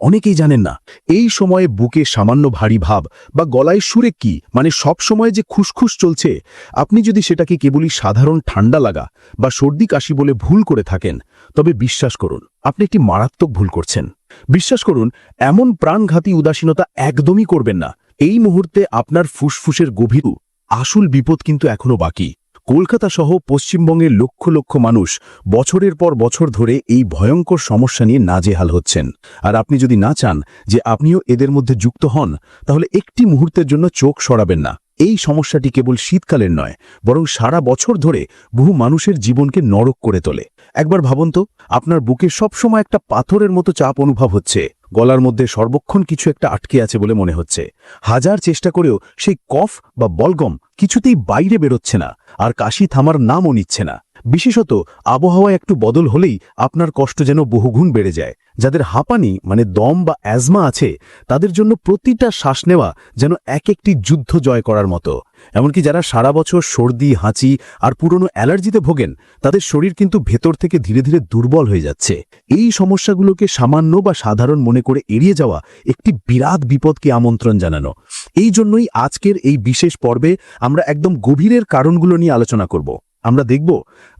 অনেকেই জানেন না, এই সময়ে বুকে সামান্য ভারী ভাব বা গলায় সুরে কি মানে সব সময় যে খুসখুস চলছে, আপনি যদি সেটাকে কেবলই সাধারণ ঠান্ডা লাগা বা সর্দি কাশি বলে ভুল করে থাকেন, তবে বিশ্বাস করুন, আপনি একটি মারাত্মক ভুল করছেন। বিশ্বাস করুন, এমন প্রাণঘাতী উদাসীনতা একদমই করবেন না। এই মুহূর্তে আপনার ফুসফুসের গভীর আসল বিপদ কিন্তু এখনও বাকি। কলকাতা সহ পশ্চিমবঙ্গের লক্ষ লক্ষ মানুষ বছরের পর বছর ধরে এই ভয়ঙ্কর সমস্যা নিয়ে নাজেহাল হচ্ছেন। আর আপনি যদি না চান যে আপনিও এদের মধ্যে যুক্ত হন, তাহলে একটি মুহূর্তের জন্য চোখ সরাবেন না। এই সমস্যাটি কেবল শীতকালের নয়, বরং সারা বছর ধরে বহু মানুষের জীবনকে নরক করে তোলে। একবার ভাবুন তো, আপনার বুকে সবসময় একটা পাথরের মতো চাপ অনুভব হচ্ছে, গলার মধ্যে সর্বক্ষণ কিছু একটা আটকে আছে বলে মনে হচ্ছে। হাজার চেষ্টা করেও সেই কফ বা বলগম কিছুতেই বাইরে বেরোচ্ছে না, আর কাশি থামার নামও নিচ্ছে না। বিশেষত আবহাওয়া একটু বদল হলেই আপনার কষ্ট যেন বহুগুণ বেড়ে যায়। যাদের হাঁপানি মানে দম বা অ্যাজমা আছে, তাদের জন্য প্রতিটা শ্বাস নেওয়া যেন এক একটি যুদ্ধ জয় করার মতো। এমনকি যারা সারা বছর সর্দি, হাঁচি আর পুরনো অ্যালার্জিতে ভোগেন, তাদের শরীর কিন্তু ভেতর থেকে ধীরে ধীরে দুর্বল হয়ে যাচ্ছে। এই সমস্যাগুলোকে সামান্য বা সাধারণ মনে করে এড়িয়ে যাওয়া একটি বিরাট বিপদকে আমন্ত্রণ জানানো। এই জন্যই আজকের এই বিশেষ পর্বে আমরা একদম গভীরের কারণগুলো নিয়ে আলোচনা করব। আমরা দেখব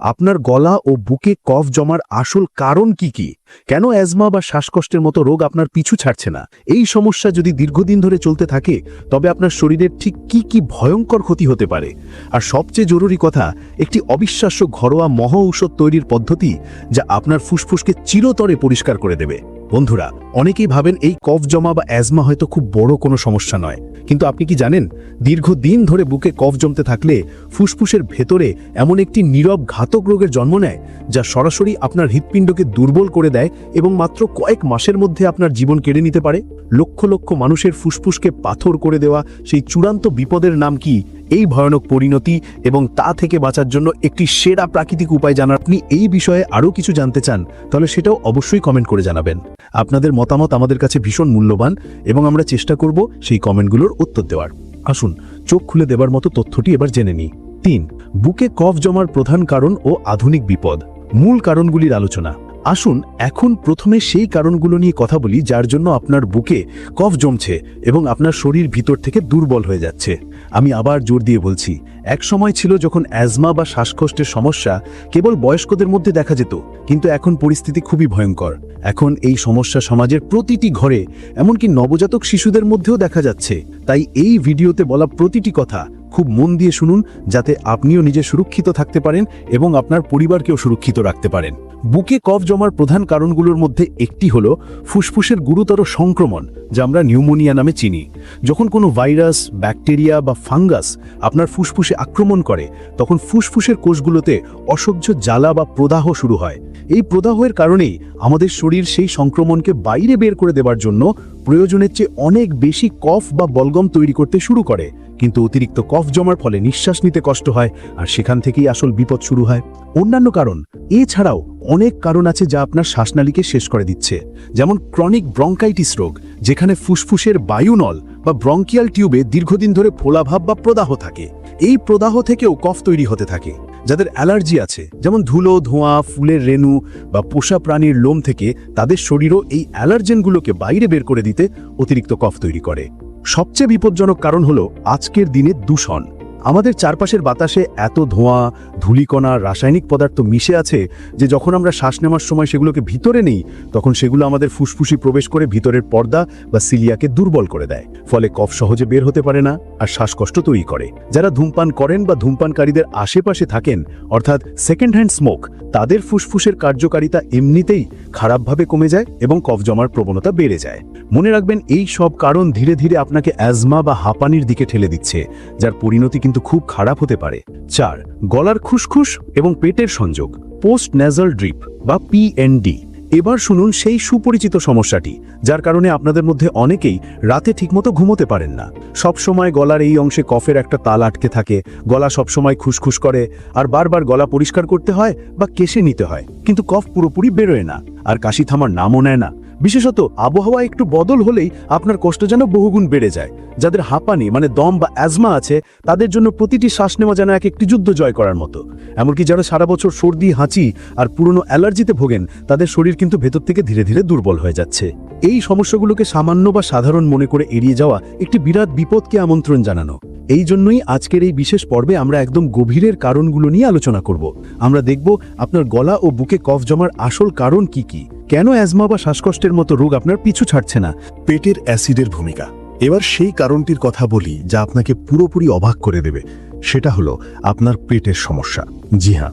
আপনার গলা ও বুকে কফ জমার আসল কারণ কি কি। কেন অ্যাজমা বা শ্বাসকষ্টের মতো রোগ আপনার পিছু ছাড়ছে না? এই সমস্যা যদি দীর্ঘদিন ধরে চলতে থাকে, তবে আপনার শরীরের ঠিক কি কি ভয়ঙ্কর ক্ষতি হতে পারে? আর সবচেয়ে জরুরি কথা, একটি অবিশ্বাস্য ঘরোয়া মহ ঔষধ তৈরির পদ্ধতি যা আপনার ফুসফুসকে চিরতরে পরিষ্কার করে দেবে। বন্ধুরা, অনেকেই ভাবেন এই কফ জমা বা অ্যাজমা হয়তো খুব বড় কোনো সমস্যা নয়। কিন্তু আপনি কি জানেন, দীর্ঘদিন ধরে বুকে কফ জমতে থাকলে ফুসফুসের ভেতরে এমন একটি নীরব ঘাতক রোগের জন্ম নেয়, যা সরাসরি আপনার হৃৎপিণ্ডকে দুর্বল করে দেয় এবং মাত্র কয়েক মাসের মধ্যে আপনার জীবন কেড়ে নিতে পারে। লক্ষ লক্ষ মানুষের ফুসফুসকে পাথর করে দেওয়া সেই চূড়ান্ত বিপদের নাম কি? এই ভয়ানক পরিণতি এবং তা থেকে বাঁচার জন্য একটি সেরা প্রাকৃতিক উপায় জানার আপনি এই বিষয়ে আরও কিছু জানতে চান, তাহলে সেটাও অবশ্যই কমেন্ট করে জানাবেন। আপনাদের মতামত আমাদের কাছে ভীষণ মূল্যবান এবং আমরা চেষ্টা করব সেই কমেন্টগুলোর উত্তর দেওয়ার। আসুন, চোখ খুলে দেবার মতো তথ্যটি এবার জেনে নিই। তিন, বুকে কফ জমার প্রধান কারণ ও আধুনিক বিপদ। মূল কারণগুলির আলোচনা। আসুন, এখন প্রথমে সেই কারণগুলো নিয়ে কথা বলি যার জন্য আপনার বুকে কফ জমছে এবং আপনার শরীর ভিতর থেকে দুর্বল হয়ে যাচ্ছে। আমি আবার জোর দিয়ে বলছি, এক সময় ছিল যখন অ্যাজমা বা শ্বাসকষ্টের সমস্যা কেবল বয়স্কদের মধ্যে দেখা যেত, কিন্তু এখন পরিস্থিতি খুবই ভয়ঙ্কর। এখন এই সমস্যা সমাজের প্রতিটি ঘরে, এমনকি নবজাতক শিশুদের মধ্যেও দেখা যাচ্ছে। তাই এই ভিডিওতে বলা প্রতিটি কথা খুব মন দিয়ে শুনুন যাতে আপনিও নিজে সুরক্ষিত থাকতে পারেন এবং আপনার পরিবারকেও সুরক্ষিত রাখতে পারেন। বুকে কফ জমার প্রধান কারণগুলোর মধ্যে একটি হল ফুসফুসের গুরুতর সংক্রমণ, যা আমরা নিউমোনিয়া নামে চিনি। যখন কোনো ভাইরাস, ব্যাকটেরিয়া বা ফাঙ্গাস আপনার ফুসফুসে আক্রমণ করে, তখন ফুসফুসের কোষগুলোতে অসহ্য জ্বালা বা প্রদাহ শুরু হয়। এই প্রদাহের কারণেই আমাদের শরীর সেই সংক্রমণকে বাইরে বের করে দেবার জন্য প্রয়োজনের চেয়ে অনেক বেশি কফ বা বলগম তৈরি করতে শুরু করে। কিন্তু অতিরিক্ত কফ জমার ফলে নিঃশ্বাস নিতে কষ্ট হয় আর সেখান থেকেই আসল বিপদ শুরু হয়। অন্যান্য কারণ, এছাড়াও অনেক কারণ আছে যা আপনার শ্বাসনালীকে শেষ করে দিচ্ছে। যেমন ক্রনিক ব্রঙ্কাইটিস রোগ, যেখানে ফুসফুসের বায়ুনল বা ব্রঙ্কিয়াল টিউবে দীর্ঘদিন ধরে ফোলাভাব বা প্রদাহ থাকে। এই প্রদাহ থেকেও কফ তৈরি হতে থাকে। যাদের অ্যালার্জি আছে, যেমন ধুলো, ধোঁয়া, ফুলের রেণু বা পোষা প্রাণীর লোম থেকে তাদের শরীরও এই অ্যালার্জেনগুলোকে বাইরে বের করে দিতে অতিরিক্ত কফ তৈরি করে। সবচেয়ে বিপজ্জনক কারণ হলো আজকের দিনে দূষণ। আমাদের চারপাশের বাতাসে এত ধোঁয়া, ধূলিকণা, রাসায়নিক পদার্থ মিশে আছে যে যখন আমরা শ্বাস নেওয়ার সময় সেগুলোকে ভিতরে নেই, তখন সেগুলো আমাদের ফুসফুসি প্রবেশ করে ভিতরের পর্দা বা সিলিয়াকে দুর্বল করে দেয়। ফলে কফ সহজে বের হতে পারে না আর শ্বাসকষ্ট তৈরি করে। যারা ধূমপান করেন বা ধূমপানকারীদের আশেপাশে থাকেন, অর্থাৎ সেকেন্ড হ্যান্ড স্মোক তাদের ফুসফুসের কার্যকারিতা এমনিতেই খারাপভাবে কমে যায় এবং কফ জমার প্রবণতা বেড়ে যায়। মনে রাখবেন, এই সব কারণ ধীরে ধীরে আপনাকে অ্যাজমা বা হাঁপানির দিকে ঠেলে দিচ্ছে, যার পরিণতি কিন্তু খুব খারাপ হতে পারে। চার, গলার খুসখুস এবং পেটের সংযোগ পোস্ট ন্যাজাল ড্রিপ বা পিএনডি এবার শুনুন সেই সুপরিচিত সমস্যাটি, যার কারণে আপনাদের মধ্যে অনেকেই রাতে ঠিকমতো ঘুমোতে পারেন না। সব সময় গলার এই অংশে কফের একটা তাল আটকে থাকে, গলা সব সময় খুসখুস করে, আর বারবার গলা পরিষ্কার করতে হয় বা কেশে নিতে হয়। কিন্তু কফ পুরোপুরি বেরোয় না, আর কাশি থামার নামও নেয় না। বিশেষত আবহাওয়া একটু বদল হলেই আপনার কষ্ট যেন বহুগুণ বেড়ে যায়। যাদের হাঁপানি মানে দম বা অ্যাজমা আছে, তাদের জন্য প্রতিটি শ্বাস নেওয়া যেন এক একটি যুদ্ধ জয় করার মতো। এমনকি যারা সারা বছর সর্দি, হাঁচি আর পুরনো অ্যালার্জিতে ভোগেন, তাদের শরীর কিন্তু ভেতর থেকে ধীরে ধীরে দুর্বল হয়ে যাচ্ছে। এই সমস্যাগুলোকে সামান্য বা সাধারণ মনে করে এড়িয়ে যাওয়া একটি বিরাট বিপদকে আমন্ত্রণ জানানো। এই জন্যই আজকের এই বিশেষ পর্বে আমরা একদম গভীরের কারণগুলো নিয়ে আলোচনা করব। আমরা দেখব আপনার গলা ও বুকে কফ জমার আসল কারণ কি কি। কেন অ্যাজমা বা শ্বাসকষ্টের মতো রোগ আপনার পিছু ছাড়ছে না? পেটের অ্যাসিডের ভূমিকা। এবার সেই কারণটির কথা বলি যা আপনাকে পুরোপুরি অবাক করে দেবে। সেটা হলো আপনার পেটের সমস্যা। জি হ্যাঁ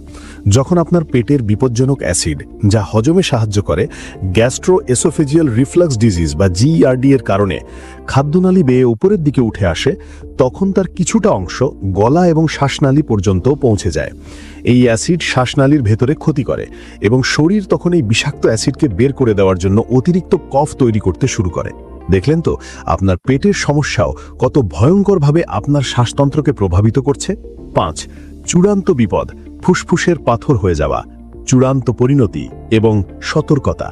যখন আপনার পেটের বিপজ্জনক অ্যাসিড, যা হজমে সাহায্য করে গ্যাস্ট্রো এসোফেজিয়াল রিফ্লাক্স ডিজিজ বা জিইআরডি এর কারণে খাদ্যনালী বেয়ে উপরের দিকে উঠে আসে, তখন তার কিছুটা অংশ গলা এবং শ্বাসনালী পর্যন্ত পৌঁছে যায়। এই অ্যাসিড শ্বাসনালীর ভেতরে ক্ষতি করে এবং শরীর তখন এই বিষাক্ত অ্যাসিডকে বের করে দেওয়ার জন্য অতিরিক্ত কফ তৈরি করতে শুরু করে। দেখলেন তো, আপনার পেটের সমস্যাও কত ভয়ঙ্করভাবে আপনার শ্বাসতন্ত্রকে প্রভাবিত করছে? পাঁচ, চূড়ান্ত বিপদ, ফুসফুসের পাথর হয়ে যাওয়া, চূড়ান্ত পরিণতি এবং সতর্কতা।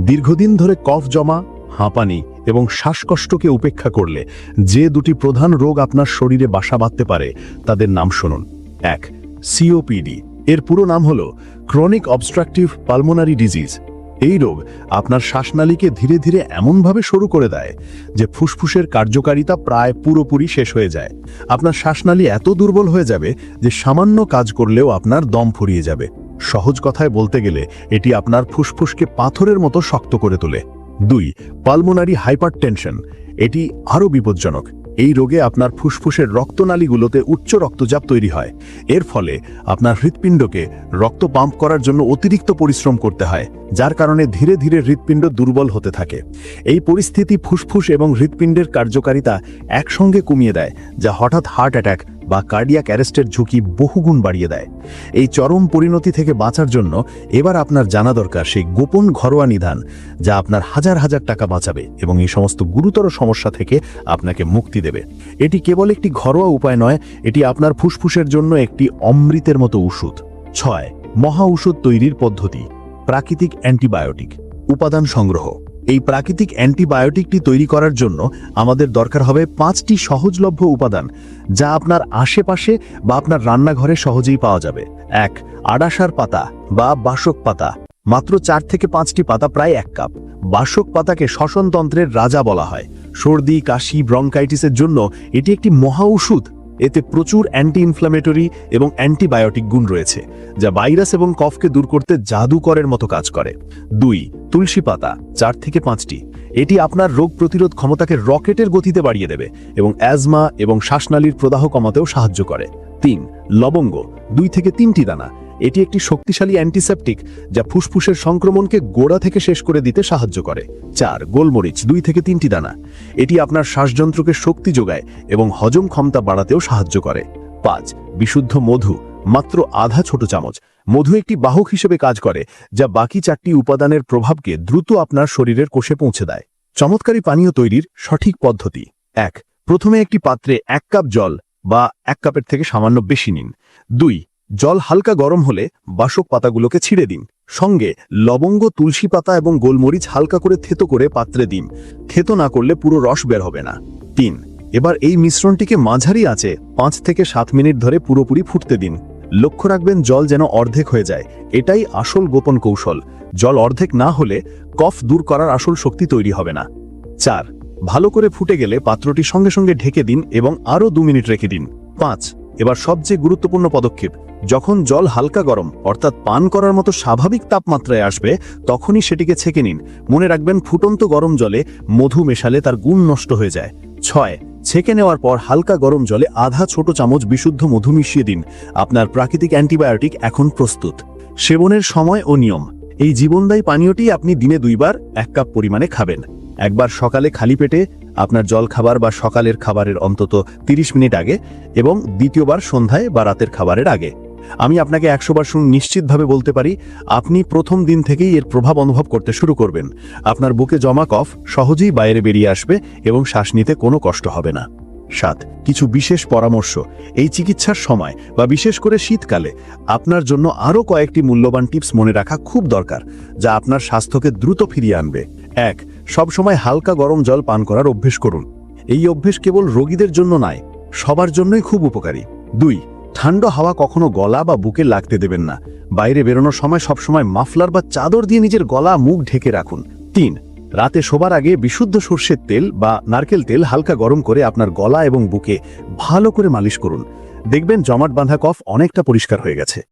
দীর্ঘদিন ধরে কফ জমা, হাঁপানি এবং শ্বাসকষ্টকে উপেক্ষা করলে যে দুটি প্রধান রোগ আপনার শরীরে বাসা বাঁধতে পারে, তাদের নাম শুনুন। এক সিওপিডি এর পুরো নাম হল ক্রনিক অবস্ট্রাকটিভ পালমোনারি ডিজিজ এই রোগ আপনার শ্বাসনালীকে ধীরে ধীরে এমনভাবে শুরু করে দেয় যে ফুসফুসের কার্যকারিতা প্রায় পুরোপুরি শেষ হয়ে যায়। আপনার শ্বাসনালী এত দুর্বল হয়ে যাবে যে সামান্য কাজ করলেও আপনার দম ফুরিয়ে যাবে। সহজ কথায় বলতে গেলে, এটি আপনার ফুসফুসকে পাথরের মতো শক্ত করে তোলে। দুই, পালমোনারি হাইপারটেনশন, এটি আরও বিপজ্জনক। এই রোগে আপনার ফুসফুসের রক্তনালীগুলোতে উচ্চ রক্তচাপ তৈরি হয়। এর ফলে আপনার হৃৎপিণ্ডকে রক্ত পাম্প করার জন্য অতিরিক্ত পরিশ্রম করতে হয়, যার কারণে ধীরে ধীরে হৃৎপিণ্ড দুর্বল হতে থাকে। এই পরিস্থিতি ফুসফুস এবং হৃৎপিণ্ডের কার্যকারিতা একসঙ্গে কমিয়ে দেয়, যা হঠাৎ হার্ট অ্যাটাক বা কার্ডিয়াক অ্যারেস্টের ঝুঁকি বহুগুণ বাড়িয়ে দেয়। এই চরম পরিণতি থেকে বাঁচার জন্য এবার আপনার জানা দরকার সেই গোপন ঘরোয়া নিধান, যা আপনার হাজার হাজার টাকা বাঁচাবে এবং এই সমস্ত গুরুতর সমস্যা থেকে আপনাকে মুক্তি দেবে। এটি কেবল একটি ঘরোয়া উপায় নয়, এটি আপনার ফুসফুসের জন্য একটি অমৃতের মতো ওষুধ। ছয়, মহা ওষুধ তৈরির পদ্ধতি, প্রাকৃতিক অ্যান্টিবায়োটিক, উপাদান সংগ্রহ। এই প্রাকৃতিক অ্যান্টিবায়োটিকটি তৈরি করার জন্য আমাদের দরকার হবে পাঁচটি সহজলভ্য উপাদান, যা আপনার আশেপাশে বা আপনার রান্নাঘরে সহজেই পাওয়া যাবে। এক আড়াসার পাতা বা বাসক পাতা। মাত্র চার থেকে পাঁচটি পাতা প্রায় এক কাপ। বাসক পাতাকে শ্বসনতন্ত্রের রাজা বলা হয়। সর্দি, কাশি, ব্রঙ্কাইটিসের জন্য এটি একটি মহা ওষুধ। এতে প্রচুর অ্যান্টি ইনফ্লামেটরি এবং অ্যান্টিবায়োটিক গুণ রয়েছে, যা ভাইরাস এবং কফকে দূর করতে জাদুকরের মতো কাজ করে। দুই, তুলসী পাতা, চার থেকে পাঁচটি। এটি আপনার রোগ প্রতিরোধ ক্ষমতাকে রকেটের গতিতে বাড়িয়ে দেবে এবং অ্যাজমা এবং শ্বাসনালীর প্রদাহ কমাতেও সাহায্য করে। তিন, লবঙ্গ, দুই থেকে তিনটি দানা এটি একটি শক্তিশালী অ্যান্টিসেপটিক যা ফুসফুসের সংক্রমণকে গোড়া থেকে শেষ করে দিতে সাহায্য করে। চার, গোলমরিচ, দুই থেকে তিনটি দানা। এটি আপনার শ্বাসযন্ত্রকে শক্তি যোগায় এবং হজম ক্ষমতা বাড়াতেও সাহায্য করে। পাঁচ, বিশুদ্ধ মধু, মাত্র আধা ছোট চামচ। মধু একটি বাহক হিসেবে কাজ করে, যা বাকি চারটি উপাদানের প্রভাবকে দ্রুত আপনার শরীরের কোষে পৌঁছে দেয়। চমৎকারী পানীয় তৈরির সঠিক পদ্ধতি। এক, প্রথমে একটি পাত্রে এক কাপ জল বা এক কাপের থেকে সামান্য বেশি নিন। দুই জল হালকা গরম হলে বাসক পাতাগুলোকে ছিঁড়ে দিন। সঙ্গে লবঙ্গ, তুলসী পাতা এবং গোলমরিচ হালকা করে থেতো করে পাত্রে দিন। থেতো না করলে পুরো রস বের হবে না। তিন, এবার এই মিশ্রণটিকে মাঝারি আছে পাঁচ থেকে সাত মিনিট ধরে পুরোপুরি ফুটতে দিন। লক্ষ্য রাখবেন জল যেন অর্ধেক হয়ে যায়। এটাই আসল গোপন কৌশল। জল অর্ধেক না হলে কফ দূর করার আসল শক্তি তৈরি হবে না। চার, ভালো করে ফুটে গেলে পাত্রটি সঙ্গে সঙ্গে ঢেকে দিন এবং আরও দু মিনিট রেখে দিন। পাঁচ এবার সবচেয়ে গুরুত্বপূর্ণ পদক্ষেপ, যখন জল হালকা গরম, অর্থাৎ পান করার মতো স্বাভাবিক তাপমাত্রায় আসবে, তখনই সেটিকে ছেঁকে নিন। মনে রাখবেন, ফুটন্ত গরম জলে মধু মেশালে তার গুণ নষ্ট হয়ে যায়। ছয়, ছেঁকে নেওয়ার পর হালকা গরম জলে আধা ছোট চামচ বিশুদ্ধ মধু মিশিয়ে দিন। আপনার প্রাকৃতিক অ্যান্টিবায়োটিক এখন প্রস্তুত। সেবনের সময় ও নিয়ম। এই জীবনদায়ী পানীয়টি আপনি দিনে দুইবার এক কাপ পরিমাণে খাবেন। একবার সকালে খালি পেটে আপনার জল খাবার বা সকালের খাবারের অন্তত 30 মিনিট আগে এবং দ্বিতীয়বার সন্ধ্যায় বা রাতের খাবারের আগে। আমি আপনাকে একশোবার শুন নিশ্চিতভাবে বলতে পারি, আপনি প্রথম দিন থেকেই এর প্রভাব অনুভব করতে শুরু করবেন। আপনার বুকে জমা কফ সহজেই বাইরে বেরিয়ে আসবে এবং শ্বাস নিতে কোনো কষ্ট হবে না। সাত, কিছু বিশেষ পরামর্শ। এই চিকিৎসার সময় বা বিশেষ করে শীতকালে আপনার জন্য আরও কয়েকটি মূল্যবান টিপস মনে রাখা খুব দরকার, যা আপনার স্বাস্থ্যকে দ্রুত ফিরিয়ে আনবে। এক সবসময় হালকা গরম জল পান করার অভ্যেস করুন। এই অভ্যেস কেবল রোগীদের জন্য নয়, সবার জন্যই খুব উপকারী। দুই, ঠান্ডা হাওয়া কখনো গলা বা বুকে লাগতে দেবেন না। বাইরে বেরোনোর সময় সবসময় মাফলার বা চাদর দিয়ে নিজের গলা, মুখ ঢেকে রাখুন। তিন, রাতে শোবার আগে বিশুদ্ধ সর্ষের তেল বা নারকেল তেল হালকা গরম করে আপনার গলা এবং বুকে ভালো করে মালিশ করুন। দেখবেন জমাট বাঁধা কফ অনেকটা পরিষ্কার হয়ে গেছে।